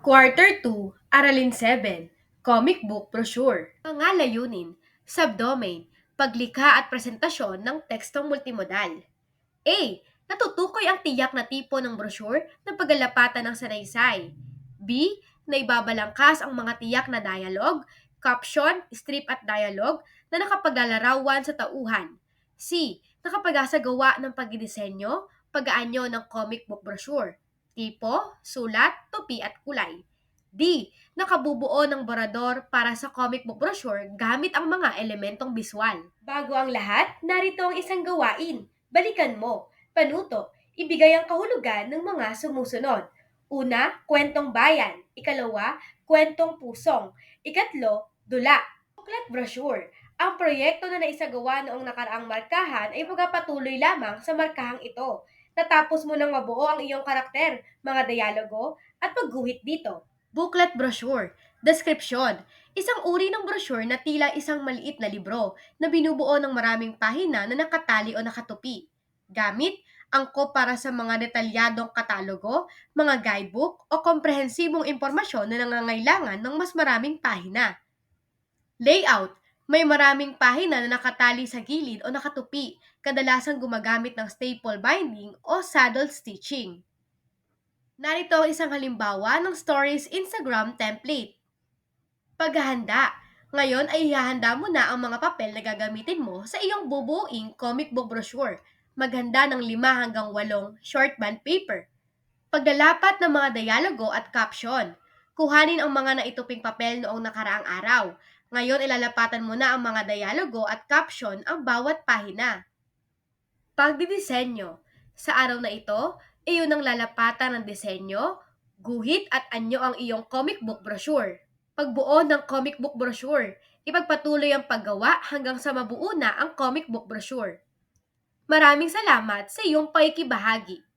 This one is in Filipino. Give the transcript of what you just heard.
Quarter 2, Aralin 7, Comic Book Brochure. Mga layunin, subdomain, paglikha at presentasyon ng tekstong multimodal. A. Natutukoy ang tiyak na tipo ng brochure na paglalapatan ng sanaysay. B. Naibabalangkas ang mga tiyak na dialogue, caption, strip at dialogue na nakapaglalarawan sa tauhan. C. Nakapag-asagawa ng pagdidisenyo, pag-aanyo ng comic book brochure tipo, sulat, tupi at kulay. D. Nakabubuo ng borador para sa comic book brochure gamit ang mga elementong biswal. Bago ang lahat, narito ang isang gawain. Balikan mo. Panuto. Ibigay ang kahulugan ng mga sumusunod. Una, kwentong bayan. Ikalawa, kwentong pusong. Ikatlo, dula. Booklet brochure. Ang proyekto na naisagawa noong nakaraang markahan ay magpapatuloy lamang sa markahang ito. Natapos mo nang mabuo ang iyong karakter, mga dialogo, at pagguhit dito. Booklet brochure. Description. Isang uri ng brochure na tila isang maliit na libro na binubuo ng maraming pahina na nakatali o nakatupi. Gamit, angkop para sa mga detalyadong katalogo, mga guidebook o komprehensibong impormasyon na nangangailangan ng mas maraming pahina. Layout. May maraming pahina na nakatali sa gilid o nakatupi, kadalasang gumagamit ng staple binding o saddle stitching. Narito ang isang halimbawa ng Stories Instagram template. Paghahanda. Ngayon ay ihahanda mo na ang mga papel na gagamitin mo sa iyong bubuing comic book brochure. Maghanda ng 5 hanggang 8 short band paper. Paglalapat ng mga dialogo at caption. Kuhanin ang mga naituping papel noong nakaraang araw. Ngayon ilalapatan mo na ang mga dialogo at caption ang bawat pahina. Pagdidisenyo. Sa araw na ito, iyon ang lalapatan ng disenyo, guhit at anyo ang iyong comic book brochure. Pagbuo ng comic book brochure, ipagpatuloy ang paggawa hanggang sa mabuo na ang comic book brochure. Maraming salamat sa iyong paikibahagi.